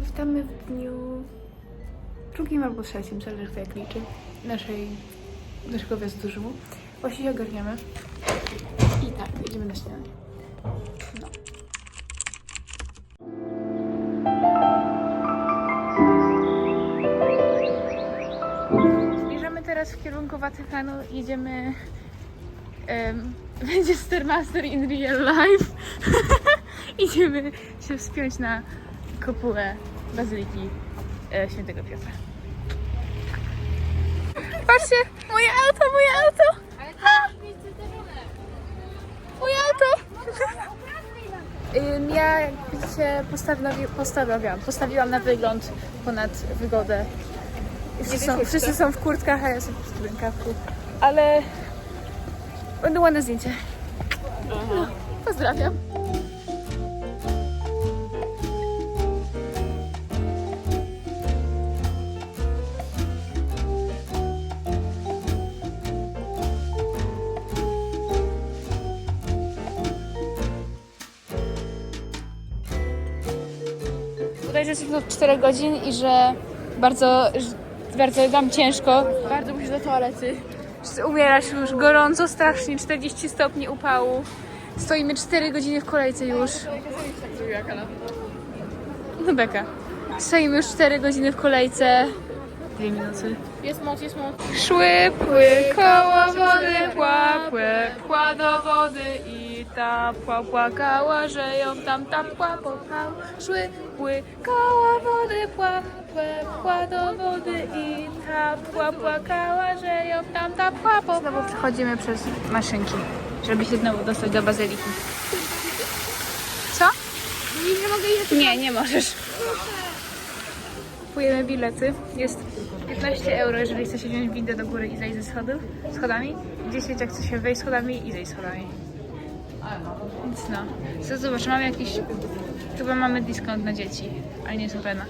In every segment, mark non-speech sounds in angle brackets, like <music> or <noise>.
Witamy w dniu drugim albo trzecim, zależy jak liczy, naszej, naszego Rzymu. Właśnie się ogarniamy. I tak, idziemy na śniadanie. No. Teraz w kierunku Watykanu. Jedziemy... em, <laughs> będzie Stairmaster in real life. <laughs> Idziemy się wspiąć na kopułę Bazyliki e, Świętego Piotra. Patrzcie, moje auto, moje auto! Moje auto! Ym, Ja, jak widzicie, postawi- postawiłam, postawiłam na wygląd ponad wygodę. Wszyscy są, wszyscy są w kurtkach, a ja jestem w rękawku. Ale będą ładne zdjęcie. No, pozdrawiam. Jesteśmy od 4 godzin i że bardzo, że bardzo wam ciężko. Bardzo musisz do toalety. Umierasz już gorąco, strasznie, 40 stopni upału. Stoimy 4 godziny w kolejce już. No beka. Stoimy już 4 godziny w kolejce. Dwie minuty. Jest moc, jest moc. Szły pły koło wody, płapły, pła do wody i ta pła płakała, że ją tam ta pła popchał. Szły pły koło wody, płapły, pła do wody i ta pła płakała, że ją tam ta pła popchał. Znowu przechodzimy przez maszynki, żeby się znowu dostać do bazyliki. Co? Nie, nie mogę jeść. Nie, nie możesz. Kupujemy bilety. Jest 15 euro, jeżeli chce się wziąć windę do góry i zejść ze schodów, schodami. 10 jak chce się wejść schodami i zejść schodami. Więc no. Co zobacz, mamy jakiś... Chyba mamy discount na dzieci, ale nie jestem pewna.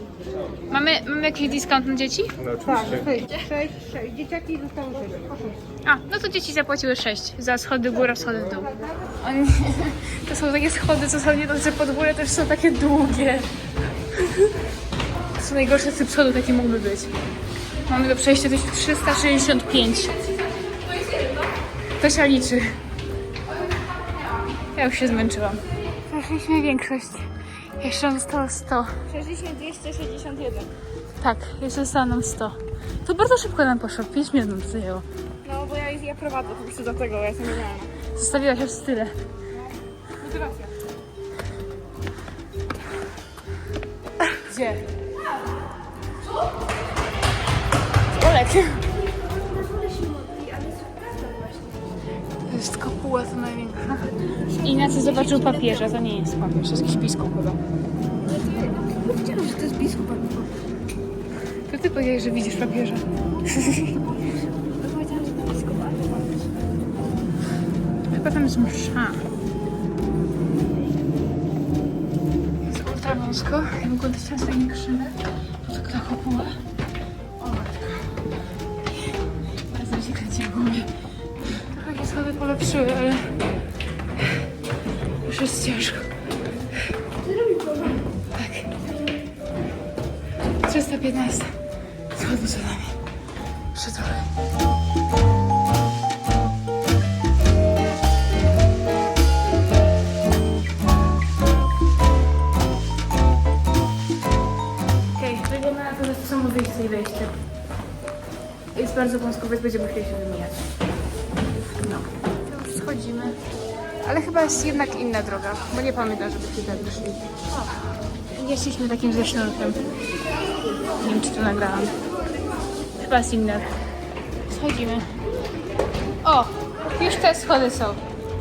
Mamy, mamy jakiś discount na dzieci? Tak, sześć, sześć, sześć. Dzieciaki zostały sześć. A, no to dzieci zapłaciły 6 za schody w górę, schody w dół. Oni, <laughs> to są takie schody, co są nie dość, że pod górę też są takie długie. To są najgorsze typ schodów, jakie mógłby być. Mamy do przejścia to jest 365. To się liczy. Ja już się zmęczyłam. Przeszliśmy większość. Jeszcze nam zostało 100. 60, 261. Tak, jeszcze zostało nam 100. To bardzo szybko nam poszło. 5 minut nam to zajęło. No bo ja, ja prowadzę po prostu do tego, ja jestem nie miałam. Zostawiłaś już tyle. Motywacja. Gdzie? Olek. To jest kopuła to największa. Ignacy zobaczył papieża, to nie jest papież, to jest jakiś biskup chyba. Powiedziałam, że to jest biskup. To ty powiedziałeś, że widzisz papieża. Powiedziałam, że to biskup. Chyba tam jest msza. Jest ultra wąsko. Ja w ogóle chciałam sobie nie krzywę. To taka kopuła. O matka. Bardzo mi się kręci w głowie. Trochę się schody polepszyły, ale... Już jest ciężko. Tak. 315. Schody za nami. Jeszcze to, że to samo wyjście i wejście. Jest bardzo wąsko, więc będziemy musieli się. Chyba jest jednak inna droga, bo nie pamiętam, żebyśmy tak szli. Nie szliśmy takim ze sznurkiem. Nie wiem, czy to nagrałam. Chyba jest inna. Schodzimy. O! Już te schody są.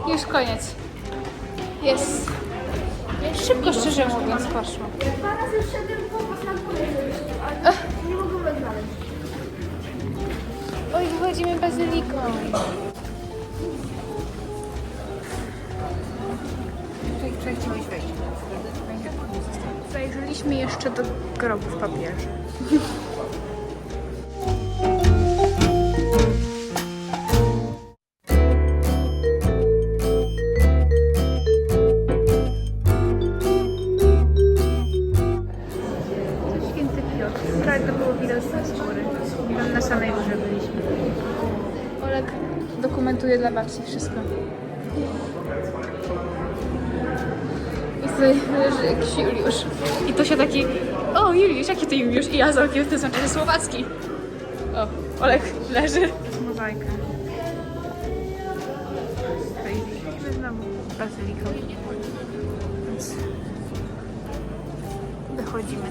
Już koniec. Jest. Szybko, szczerze mówiąc, poszło. Dwa razy wszedłem po ale nie mogłem znaleźć. Oj, wychodzimy bazyliką. Zajrzeliśmy jeszcze do grobów papieży. korzystać z góry. Na samej górze byliśmy. Olek dokumentuje dla babci wszystko. I tutaj leży jakiś Juliusz. I to się taki, o Juliusz, jaki ty Juliusz? I ja z tym samym czasie słowacki. O, Olek leży. Mozaika. Tutaj jesteśmy znowu bazyliką. Więc wychodzimy.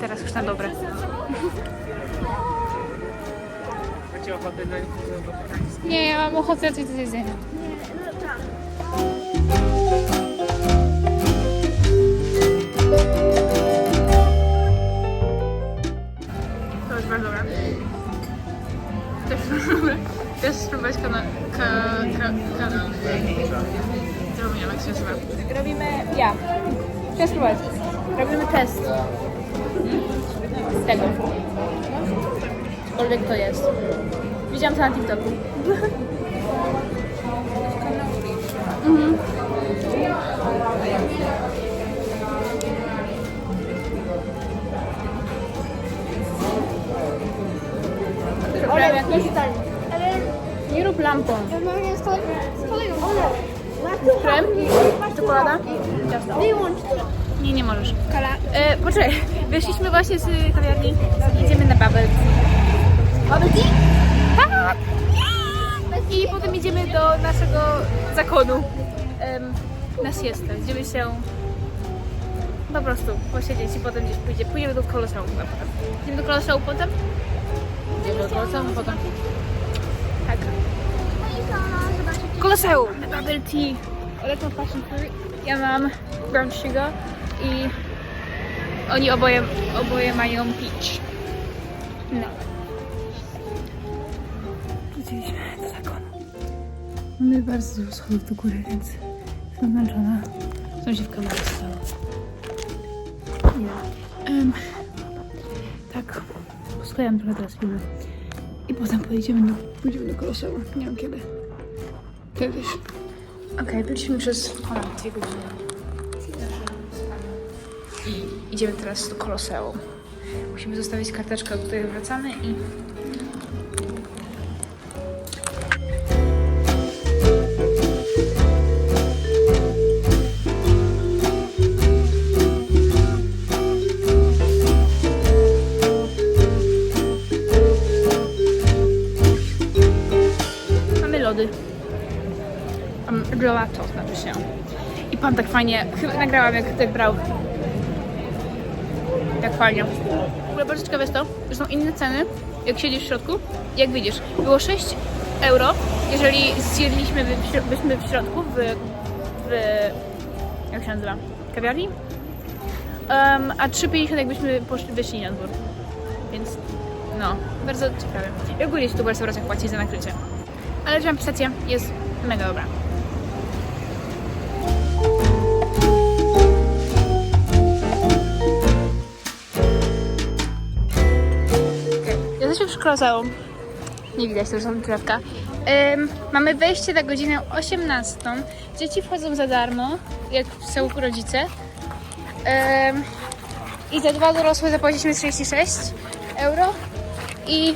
Teraz już na dobre. Macie ochotę na Nie, ja mam ochotę coś do jedzenia. Z tego. Cokolwiek to jest. Widziałam to na TikToku. Mhm. Prawie jakoś... Nie rób lampą. Krem? Czekolada? Ciasto. Wyłącz to. Nie, nie możesz. Kala. E, poczekaj, wyszliśmy właśnie z kawiarni. Idziemy na bubble tea. Bubble tea? Tak! I potem idziemy do naszego zakonu na siestę. Idziemy się po prostu posiedzieć i potem gdzieś pójdzie. Pójdziemy do Koloseum potem. Idziemy do Koloseum potem? Idziemy do Koloseum potem. Tak. Koloseum! Bubble tea. Olek ma passion fruit. Ja mam brown sugar i oni oboje, oboje mają peach. No. Wróciliśmy do zakonu. Mamy bardzo dużo schodów do góry, więc jestem zmęczona. Co się w kamerze stało? Nie wiem. tak, posklejam trochę teraz filmy. I potem pojedziemy do, pójdziemy do Koloseum. Nie wiem kiedy. Kiedyś. Okej, byliśmy przez ponad dwie godziny. I idziemy teraz do Koloseum. Musimy zostawić karteczkę, do której wracamy i... Lody. Um, gelato znaczy się. I pan tak fajnie, chyba nagrałam jak tak brał. Fajnie. W ogóle bardzo ciekawe jest to, że są inne ceny, jak siedzisz w środku. Jak widzisz, było 6 euro, jeżeli zjedliśmy w- byśmy w środku, w, w jak się nazywa, kawiarni. Um, a 3,50 jakbyśmy poszli, wyszli na dwór. Więc no, bardzo ciekawe. I ogólnie się tu w restauracjach płaci za nakrycie. Ale że stacja jest mega dobra. Jesteśmy. Nie widać, to już są drzewka. Ym, mamy wejście na godzinę 18. Dzieci wchodzą za darmo, jak są rodzice. Ym, I za dwa dorosłe zapłaciliśmy 36 euro. I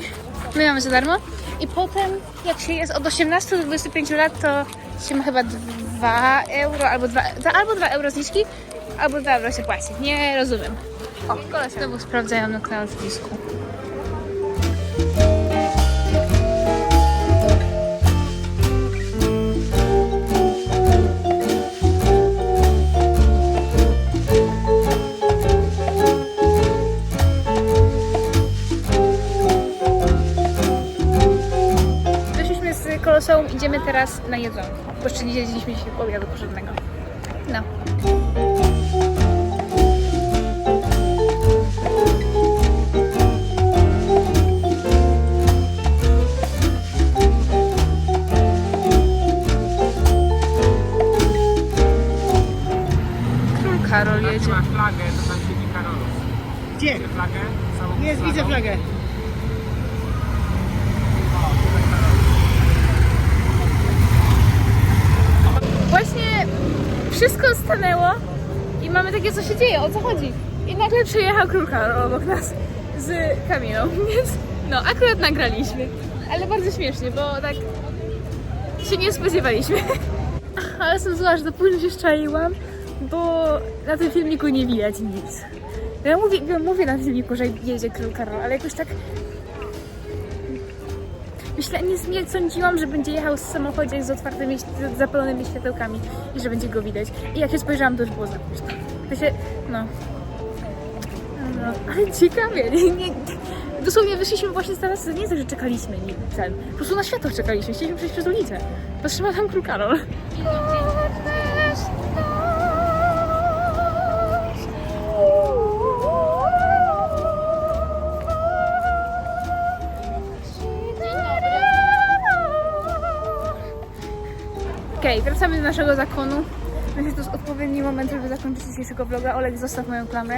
my mamy za darmo. I potem, jak się jest od 18 do 25 lat, to się ma chyba 2 euro, albo 2, albo 2 euro zniżki, albo 2 euro się płaci. Nie rozumiem. O, znowu sprawdzają na klausdisku. Idziemy teraz na jedzonko. Bo jeszcze nie zjedliśmy dzisiaj obiadu porządnego. No. Karol jedzie. ma flagę, to tam siedzi Karolów. Gdzie? Widzę flagę? Całą Jest, flagą? widzę flagę. Właśnie wszystko stanęło i mamy takie, co się dzieje, o co chodzi. I nagle przyjechał król Karol obok nas. z Kamilą, <laughs> więc no, akurat nagraliśmy. Ale bardzo śmiesznie, bo tak się nie spodziewaliśmy. <laughs> Ale jestem zła, że to późno się szczaiłam, bo na tym filmiku nie widać nic. Ja mówię, ja mówię na filmiku, że jedzie król Karol, ale jakoś tak... Myślę, nie, nie sądziłam, że będzie jechał z samochodzie z otwartymi, z zapalonymi światełkami i że będzie go widać. I jak się spojrzałam, to już było za późno. To się, no... No, ale ciekawie, <laughs> nie, nie, dosłownie wyszliśmy właśnie teraz, nie to, że czekaliśmy nie, ten, po prostu na światło czekaliśmy, chcieliśmy przejść przez ulicę. Patrzymy, a tam król Karol. Okej, wracamy do naszego zakonu. Myślę, że to jest odpowiedni moment, żeby zakończyć dzisiejszego vloga. Olek, zostaw moją klamrę.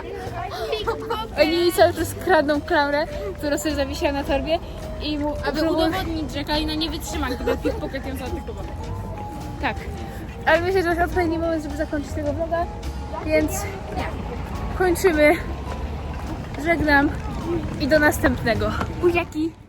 <laughs> Oni cały czas kradną klamrę, którą sobie zawiesiła na torbie i mu... Aby udowodnić, że Kalina nie wytrzyma, gdyby pickpocket ją zaatakował. Tak. Ale myślę, że to jest odpowiedni moment, żeby zakończyć tego vloga, więc kończymy. Żegnam i do następnego. Buziaki!